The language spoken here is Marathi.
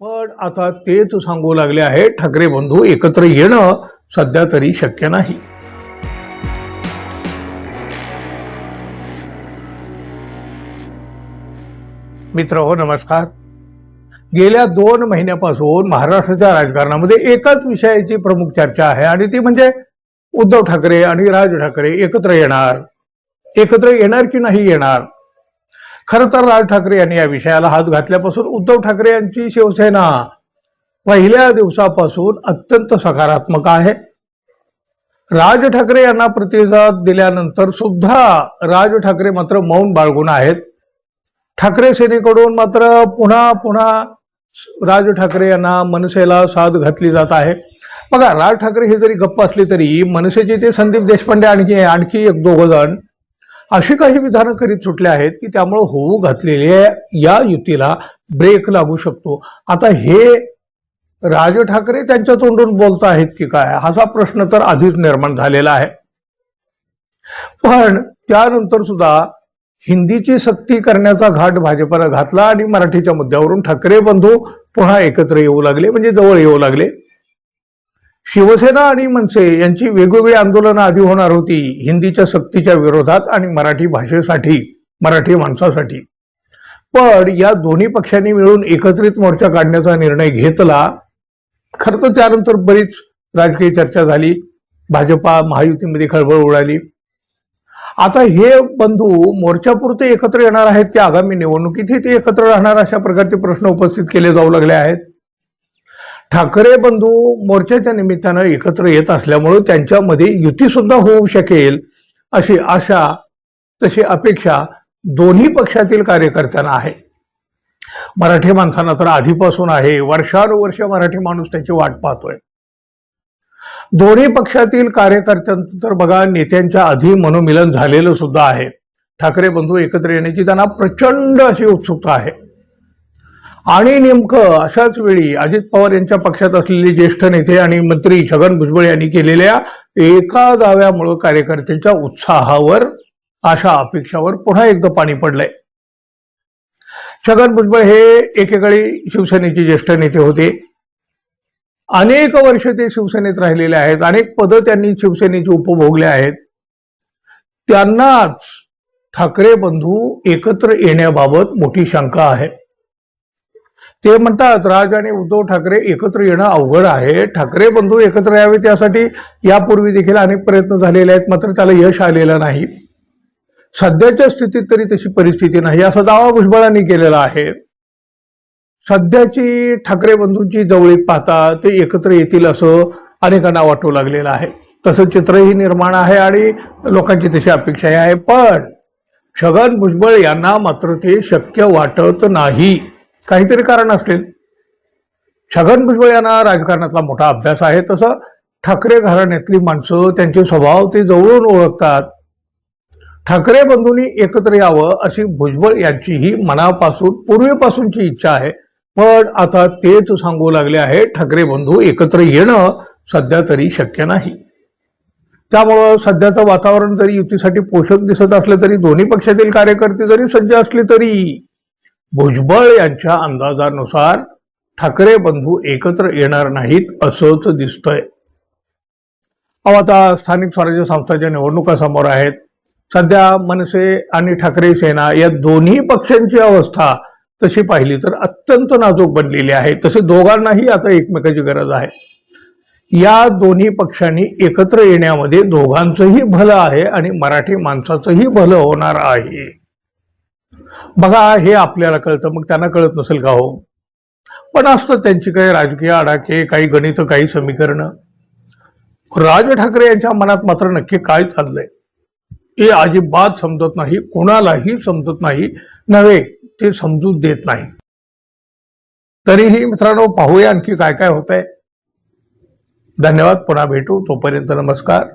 पण आता तेच सांगू लागले आहे ठाकरे बंधू एकत्र येणं सध्या तरी शक्य नाही. मित्र हो नमस्कार. गेल्या दोन महिन्यापासून महाराष्ट्राच्या राजकारणामध्ये एकाच विषयाची प्रमुख चर्चा आहे आणि ती म्हणजे उद्धव ठाकरे आणि राज ठाकरे एकत्र येणार. एकत्र येणार की नाही येणार? खरं तर राज ठाकरे यांनी या विषयाला हात घातल्यापासून उद्धव ठाकरे यांची शिवसेना पहिल्या दिवसापासून अत्यंत सकारात्मक आहे. राज ठाकरे यांना प्रतिसाद दिल्यानंतर सुद्धा राज ठाकरे मात्र मौन बाळगून आहेत. ठाकरे सेनेकडून मात्र पुन्हा पुन्हा राज ठाकरे यांना मनसेला साथ घातली जात आहे. बघा राज ठाकरे हे जरी गप्प असले तरी मनसेचे ते संदीप देशपांडे आणखी आणखी एक दोघं जण अशी काही विधानं करीत सुटले आहेत की त्यामुळे होऊ घातलेल्या या युतीला ब्रेक लागू शकतो. आता हे राज ठाकरे त्यांच्या तोंडून बोलत आहेत की काय? असा प्रश्न तर आधीच निर्माण झालेला आहे. पण त्यानंतर सुद्धा हिंदीची सक्ती करण्याचा घाट भाजपनं घातला आणि मराठीच्या मुद्द्यावरून ठाकरे बंधू पुन्हा एकत्र येऊ लागले म्हणजे जवळ येऊ लागले. शिवसेना आणि मनसे यांची वेगवेगळी आंदोलनं आधी होणार होती हिंदीच्या सक्तीच्या विरोधात आणि मराठी भाषेसाठी मराठी माणसासाठी. पण या दोन्ही पक्षांनी मिळून एकत्रित मोर्चा काढण्याचा निर्णय घेतला खरं तर त्यानंतर बरीच राजकीय चर्चा झाली भाजपा महायुतीमध्ये खळबळ उडाली. आता हे बंधू मोर्चापुरते एकत्र येणार आहेत की आगामी निवडणुकीतही ते एकत्र राहणार अशा प्रकारचे प्रश्न उपस्थित केले जाऊ लागले आहेत? ठाकरे बंधू मोर्चाच्या निमित्तानं एकत्र येत असल्यामुळं त्यांच्यामध्ये युतीसुद्धा होऊ शकेल अशी आशा तशी अपेक्षा दोन्ही पक्षातील कार्यकर्त्यांना आहे. मराठी माणसांना तर आधीपासून आहे. वर्षानुवर्ष मराठी माणूस त्याची वाट पाहतोय. दोन्ही पक्षातील कार्यकर्त्यांचं तर बघा नेत्यांच्या आधी मनोमिलन झालेलं सुद्धा आहे. ठाकरे बंधू एकत्र येण्याची त्यांना प्रचंड अशी उत्सुकता आहे. आणि नेमकं अशाच वेळी अजित पवार यांच्या पक्षात असलेले ज्येष्ठ नेते आणि मंत्री छगन भुजबळ यांनी केलेल्या एका दाव्यामुळं कार्यकर्त्यांच्या उत्साहावर आशा अपेक्षावर पुन्हा एकदा पाणी पडलंय. छगन भुजबळ हे एकेकाळी शिवसेनेचे ज्येष्ठ नेते होते. अनेक वर्ष ते शिवसेनेत राहिलेले आहेत. अनेक पदं त्यांनी शिवसेनेची उपभोगले आहेत. त्यांनाच ठाकरे बंधू एकत्र येण्याबाबत मोठी शंका आहे. ते म्हणतात राज आणि उद्धव ठाकरे एकत्र येणं अवघड आहे. ठाकरे बंधू एकत्र यावे त्यासाठी यापूर्वी देखील अनेक प्रयत्न झालेले आहेत मात्र त्याला यश आलेलं नाही. सध्याच्या स्थितीत तरी तशी परिस्थिती नाही असा दावा भुजबळांनी केलेला आहे. सध्याची ठाकरे बंधूंची जवळीक पाहता ते एकत्र येतील असं अनेकांना वाटू लागलेलं आहे. तसं चित्रही निर्माण आहे आणि लोकांची तशी अपेक्षाही आहे पण छगन भुजबळ यांना मात्र ते शक्य वाटत नाही. काहीतरी कारण असेल छगन भुजबळ यांना राजकारणातला मोठा अभ्यास आहे. तसं ठाकरे घराण्यातली माणसं त्यांचे स्वभाव ते जवळून ओळखतात. ठाकरे बंधूंनी एकत्र यावं अशी भुजबळ यांचीही मनापासून पूर्वीपासूनची इच्छा आहे. पण आता तेच सांगू लागले आहे. ठाकरे बंधू एकत्र येणं सध्या तरी शक्य नाही. त्यामुळं सध्याचं वातावरण जरी युतीसाठी पोषक दिसत असलं तरी दोन्ही पक्षातील कार्यकर्ते जरी सज्ज असले तरी भुजबळ यांच्या अंदाजानुसार ठाकरे बंधू एकत्र येणार नाहीत असंच दिसतंय. अहो आता स्थानिक स्वराज्य संस्थांच्या निवडणुका समोर आहेत. सध्या मनसे आणि ठाकरे सेना या दोन्ही पक्षांची अवस्था तशी पाहिली तर अत्यंत नाजूक बनलेली आहे. तसे दोघांनाही आता एकमेकाची गरज आहे. या दोन्ही पक्षांनी एकत्र येण्यामध्ये दोघांचंही भलं आहे आणि मराठी माणसाचंही भलं होणार आहे. बघा हे आपल्याला कळतं. मग त्यांना कळत नसेल का हो? पण असतं त्यांची काही राजकीय आडाखे काही गणित काही समीकरणं. राज ठाकरे यांच्या मनात मात्र नक्की काय चाललंय? हे अजिबात समजत नाही कोणालाही समजत नाही नव्हे ते समजू देत नाही. तरीही मित्रांनो पाहूया आणखी काय काय होत आहे धन्यवाद पुन्हा भेटू. तोपर्यंत नमस्कार.